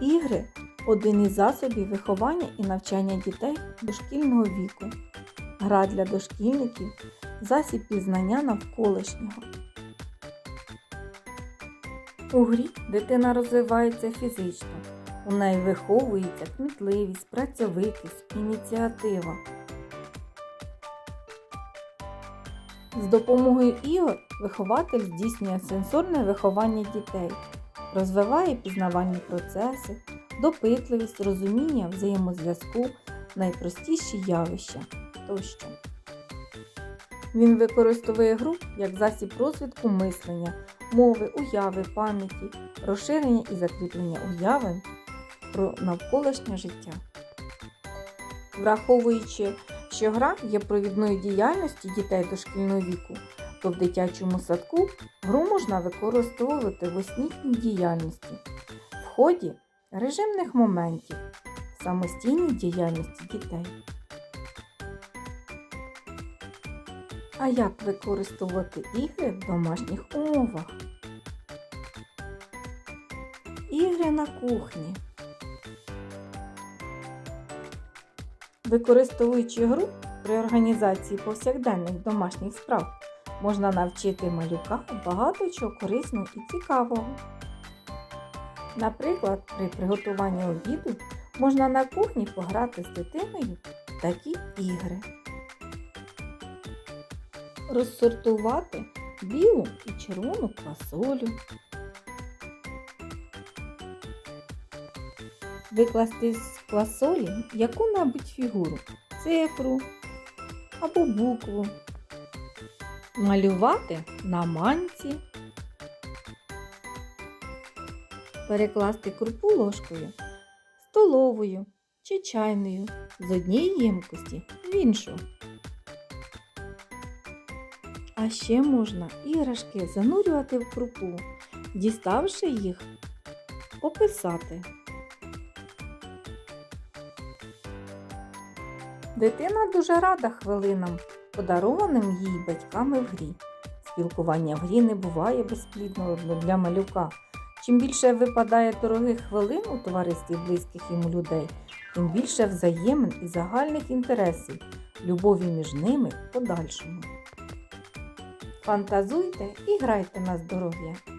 Ігри один із засобів виховання і навчання дітей дошкільного віку. Гра для дошкільників засіб пізнання навколишнього. У грі дитина розвивається фізично. У неї виховується кмітливість, працьовитість, ініціатива. З допомогою ігор вихователь здійснює сенсорне виховання дітей, розвиває пізнавальні процеси, допитливість, розуміння взаємозв'язку, найпростіші явища тощо. Він використовує гру як засіб розвитку мислення, мови, уяви, пам'яті, розширення і закріплення уявин про навколишнє життя. Враховуючи, що гра є провідною діяльністю дітей дошкільного віку, то в дитячому садку гру можна використовувати в освітній діяльності, в ході режимних моментів, самостійній діяльності дітей. А як використовувати ігри в домашніх умовах? Ігри на кухні. Використовуючи гру при організації повсякденних домашніх справ, можна навчити малюка багато чого корисного і цікавого. Наприклад, при приготуванні обіду можна на кухні пограти з дитиною такі ігри. Розсортувати білу і червону квасолю. Викласти з квасолі яку-небудь фігуру, цифру або букву. Малювати на манці. Перекласти крупу ложкою, столовою чи чайною з однієї ємкості в іншу. А ще можна іграшки занурювати в крупу, діставши їх, описати. Дитина дуже рада хвилинам, подарованим їй батьками в грі. Спілкування в грі не буває безплідного для малюка. Чим більше випадає дорогих хвилин у товаристві близьких йому людей, тим більше взаємин і загальних інтересів, любові між ними в подальшому. Фантазуйте і грайте на здоров'я!